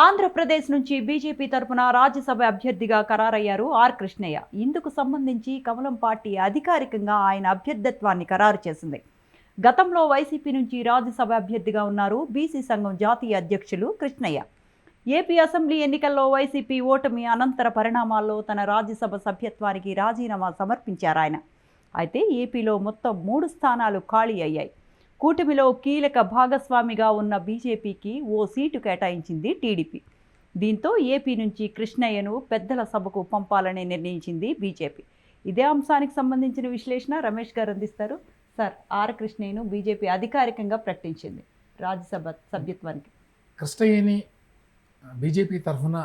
ఆంధ్రప్రదేశ్ నుంచి బీజేపీ తరపున రాజ్యసభ అభ్యర్థిగా ఖరారయ్యారు ఆర్ కృష్ణయ్య. ఇందుకు సంబంధించి కమలం పార్టీ అధికారికంగా ఆయన అభ్యర్థిత్వాన్ని ఖరారు చేసింది. గతంలో వైసీపీ నుంచి రాజ్యసభ అభ్యర్థిగా ఉన్నారు బీసీ సంఘం జాతీయ అధ్యక్షులు కృష్ణయ్య. ఏపీ అసెంబ్లీ ఎన్నికల్లో వైసీపీ ఓటమి అనంతర పరిణామాల్లో తన రాజ్యసభ సభ్యత్వానికి రాజీనామా సమర్పించారు ఆయన. అయితే ఏపీలో మొత్తం మూడు స్థానాలు ఖాళీ అయ్యాయి. కూటమిలో కీలక భాగస్వామిగా ఉన్న బీజేపీకి ఓ సీటు కేటాయించింది టీడీపీ. దీంతో ఏపీ నుంచి కృష్ణయ్యను పెద్దల సభకు పంపాలని నిర్ణయించింది బీజేపీ. ఇదే అంశానికి సంబంధించిన విశ్లేషణ రమేష్ గారు అందిస్తారు. సార్ ఆర్ కృష్ణయ్యను బీజేపీ అధికారికంగా ప్రకటించింది. రాజ్యసభ సభ్యత్వానికి. కృష్ణయ్యని బీజేపీ తరఫున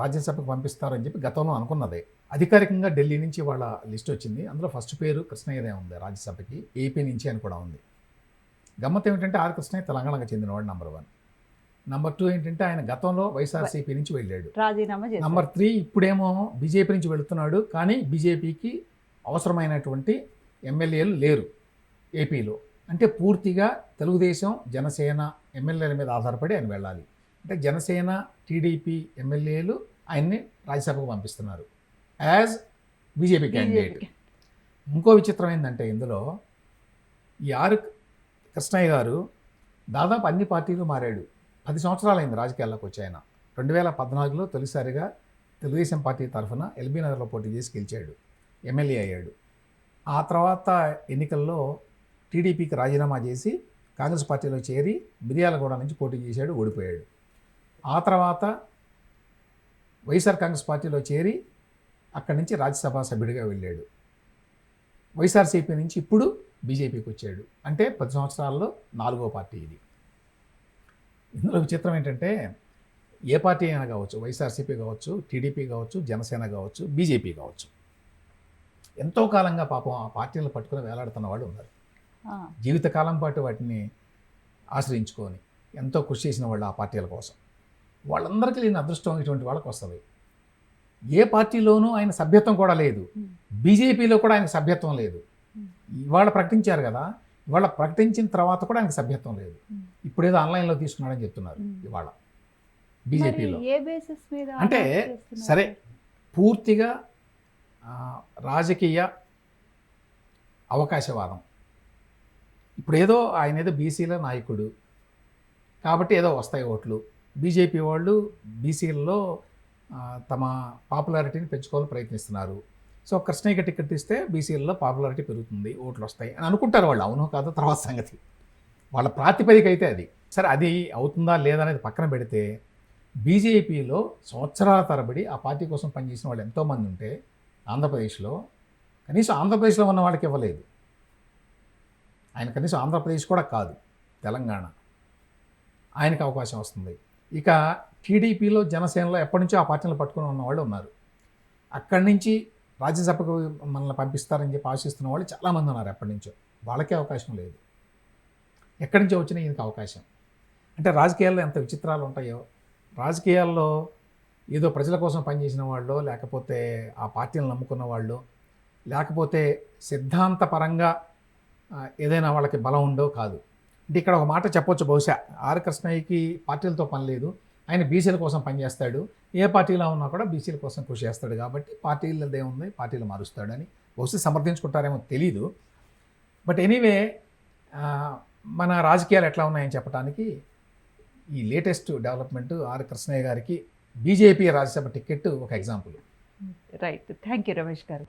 రాజ్యసభకు పంపిస్తారని చెప్పి గతంలో అనుకున్నదే. అధికారికంగా ఢిల్లీ నుంచి వాళ్ళ లిస్ట్ వచ్చింది. అందులో ఫస్ట్ పేరు కృష్ణయ్యదే ఉంది రాజ్యసభకి. ఏపీ నుంచి అని కూడా ఉంది. గమ్మత్ ఏమిటంటే ఆర్ కృష్ణయ్య తెలంగాణకు చెందినవాడు నంబర్ వన్ నంబర్ టూ ఏంటంటే ఆయన గతంలో వైఎస్ఆర్సీపీ నుంచి వెళ్ళాడు. రాజీనామా నంబర్ త్రీ ఇప్పుడేమో బీజేపీ నుంచి వెళుతున్నాడు కానీ బీజేపీకి అవసరమైనటువంటి ఎమ్మెల్యేలు లేరు ఏపీలో. అంటే పూర్తిగా తెలుగుదేశం జనసేన ఎమ్మెల్యేల మీద ఆధారపడి ఆయన వెళ్ళాలి. అంటే జనసేన టీడీపీ ఎమ్మెల్యేలు ఆయన్ని రాజ్యసభకు పంపిస్తున్నారు యాజ్ బీజేపీ క్యాండిడేట్. ఇంకో విచిత్రం ఏంటంటే ఇందులో ఈ ఆర్ కృష్ణయ్య గారు దాదాపు అన్ని పార్టీలు మారాడు. పది సంవత్సరాలైంది రాజకీయాల్లోకి వచ్చి ఆయన. రెండు వేల పద్నాలుగులో తొలిసారిగా తెలుగుదేశం పార్టీ తరఫున ఎల్బీ నగర్లో పోటీ చేసి గెలిచాడు. ఎమ్మెల్యే అయ్యాడు. ఆ తర్వాత ఎన్నికల్లో టీడీపీకి రాజీనామా చేసి కాంగ్రెస్ పార్టీలో చేరి మిర్యాలగూడ నుంచి పోటీ చేశాడు ఓడిపోయాడు. ఆ తర్వాత వైఎస్ఆర్ కాంగ్రెస్ పార్టీలో చేరి అక్కడి నుంచి రాజ్యసభ సభ్యుడిగా వెళ్ళాడు. వైఎస్ఆర్సీపీ నుంచి ఇప్పుడు బీజేపీకి వచ్చాడు. అంటే పది సంవత్సరాల్లో నాలుగో పార్టీ ఇది. ఇందులో విచిత్రం ఏంటంటే ఏ పార్టీ అయినా కావచ్చు వైఎస్ఆర్సీపీ కావచ్చు టీడీపీ కావచ్చు జనసేన కావచ్చు బీజేపీ కావచ్చు. ఎంతో కాలంగా పాపం ఆ పార్టీలను పట్టుకుని వేలాడుతున్న వాళ్ళు ఉన్నారు. జీవితకాలం పాటు వాటిని ఆశ్రయించుకొని ఎంతో కృషి చేసిన వాళ్ళు ఆ పార్టీల కోసం. వాళ్ళందరికీ లేని అదృష్టం ఇటువంటి వాళ్ళకి వస్తుంది. ఏ పార్టీలోనూ ఆయన సభ్యత్వం కూడా లేదు. బీజేపీలో కూడా ఆయన సభ్యత్వం లేదు. ఇవాళ ప్రకటించారు కదా ఇవాళ ప్రకటించిన తర్వాత కూడా ఆయనకు సభ్యత్వం లేదు. ఇప్పుడేదో ఆన్లైన్లో తీసుకున్నాడని చెప్తున్నారు. ఇవాళ బీజేపీలో ఏ బేసిస్ మీద అంటే? సరే పూర్తిగా రాజకీయ అవకాశవాదం ఇప్పుడు ఏదో ఆయన ఏదో బీసీల నాయకుడు కాబట్టి ఏదో వస్తాయి ఓట్లు బీజేపీ వాళ్ళు బీసీలలో తమ పాపులారిటీని పెంచుకోవాలని ప్రయత్నిస్తున్నారు సో కృష్ణయ్యకి టికెట్ ఇస్తే బీసీలలో పాపులారిటీ పెరుగుతుంది ఓట్లు వస్తాయి అని అనుకుంటారు వాళ్ళు. అవునో కాదో తర్వాత సంగతి. వాళ్ళ ప్రాతిపదిక అయితే అది. సరే అది అవుతుందా లేదా అనేది పక్కన పెడితే బీజేపీలో సంవత్సరాల తరబడి ఆ పార్టీ కోసం పనిచేసిన వాళ్ళు ఎంతోమంది ఉంటే ఆంధ్రప్రదేశ్లో కనీసం ఆంధ్రప్రదేశ్లో ఉన్న వాళ్ళకి ఇవ్వలేదు. ఆయన కనీసం ఆంధ్రప్రదేశ్ కూడా కాదు తెలంగాణ. ఆయనకు అవకాశం వస్తుంది. ఇక టీడీపీలో జనసేనలో ఎప్పటి నుంచో ఆ పార్టీలు పట్టుకుని ఉన్న వాళ్ళు ఉన్నారు. అక్కడి నుంచి రాజ్యసభకు మనల్ని పంపిస్తారని చెప్పి ఆశిస్తున్న వాళ్ళు చాలామంది ఉన్నారు ఎప్పటి నుంచో. వాళ్ళకే అవకాశం లేదు. ఎక్కడి నుంచో వచ్చినా ఈయనకి అవకాశం. అంటే రాజకీయాల్లో ఎంత విచిత్రాలు ఉంటాయో రాజకీయాల్లో ఏదో ప్రజల కోసం పనిచేసిన వాళ్ళు లేకపోతే ఆ పార్టీలను నమ్ముకున్న వాళ్ళు లేకపోతే సిద్ధాంతపరంగా ఏదైనా వాళ్ళకి బలం ఉండో కాదు. అంటే ఇక్కడ ఒక మాట చెప్పొచ్చు బహుశా. ఆర్ కృష్ణయ్యకి పార్టీలతో పని లేదు. ఆయన బీసీల కోసం పనిచేస్తాడు. ఏ పార్టీలో ఉన్నా కూడా బీసీల కోసం కృషి చేస్తాడు కాబట్టి పార్టీలదే ఉంది పార్టీలు మారుస్తాడని బహుశా సమర్థించుకుంటారేమో తెలీదు. బట్ ఎనీవే మన రాజకీయాలు ఎట్లా ఉన్నాయని చెప్పడానికి ఈ లేటెస్ట్ డెవలప్మెంట్ ఆర్ కృష్ణయ్య గారికి బీజేపీ రాజ్యసభ టికెట్ ఒక example. Right. Thank you Ramesh garu.